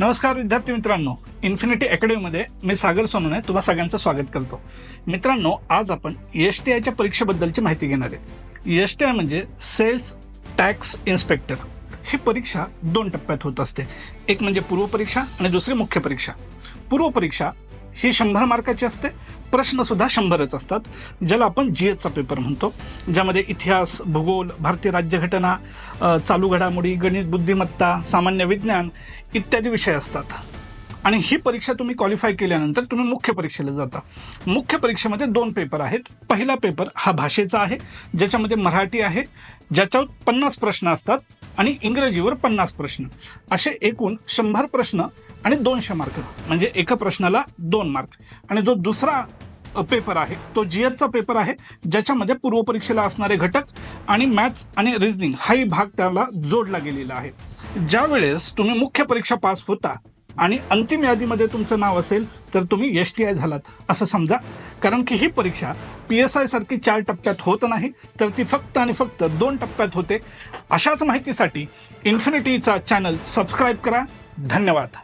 नमस्कार विद्यार्थी मित्रांनो. इन्फिनिटी अकॅडमीमध्ये मी सागर सोनोने तुम्हा सगळ्यांचं स्वागत करतो. मित्रांनो आज आपण एस टी आयच्या परीक्षेबद्दलची माहिती घेणार आहे. एस टी आय म्हणजे सेल्स टॅक्स इन्स्पेक्टर ही परीक्षा दोन टप्प्यात होत असते. एक म्हणजे पूर्वपरीक्षा आणि दुसरी मुख्य परीक्षा. पूर्वपरीक्षा ही शंभर मार्काची असते. प्रश्नसुद्धा शंभरच असतात ज्याला आपण जी एचचा पेपर म्हणतो. ज्यामध्ये इतिहास भूगोल भारतीय राज्यघटना चालू घडामोडी गणित बुद्धिमत्ता सामान्य विज्ञान इत्यादी विषय असतात. आणि ही परीक्षा तुम्ही क्वालिफाय केल्यानंतर तुम्ही मुख्य परीक्षेला जाता. मुख्य परीक्षेमध्ये दोन पेपर आहेत. पहिला पेपर हा भाषेचा आहे ज्याच्यामध्ये मराठी आहे ज्याच्यावर पन्नास प्रश्न असतात आणि इंग्रजीवर पन्नास प्रश्न. असे एकूण शंभर प्रश्न आणि दोनशे मार्क म्हणजे एका प्रश्नाला दोन मार्क आणि जो दुसरा पेपर आहे तो जी एचचा पेपर आहे ज्याच्यामध्ये पूर्वपरीक्षेला असणारे घटक आणि मॅथ्स आणि रिझनिंग हाही भाग त्याला जोडला गेलेला आहे. ज्यावेळेस तुम्ही मुख्य परीक्षा पास होता आणि अंतिम यादीमध्ये तुमचं नाव असेल तर तुम्ही एस टी आय झालात असं समजा. कारण की ही परीक्षा पी एस आय सारखी चार टप्प्यात होत नाही तर ती फक्त आणि फक्त दोन टप्प्यात होते. अशाच माहितीसाठी इन्फिनिटीचा चॅनल सबस्क्राईब करा. धन्यवाद.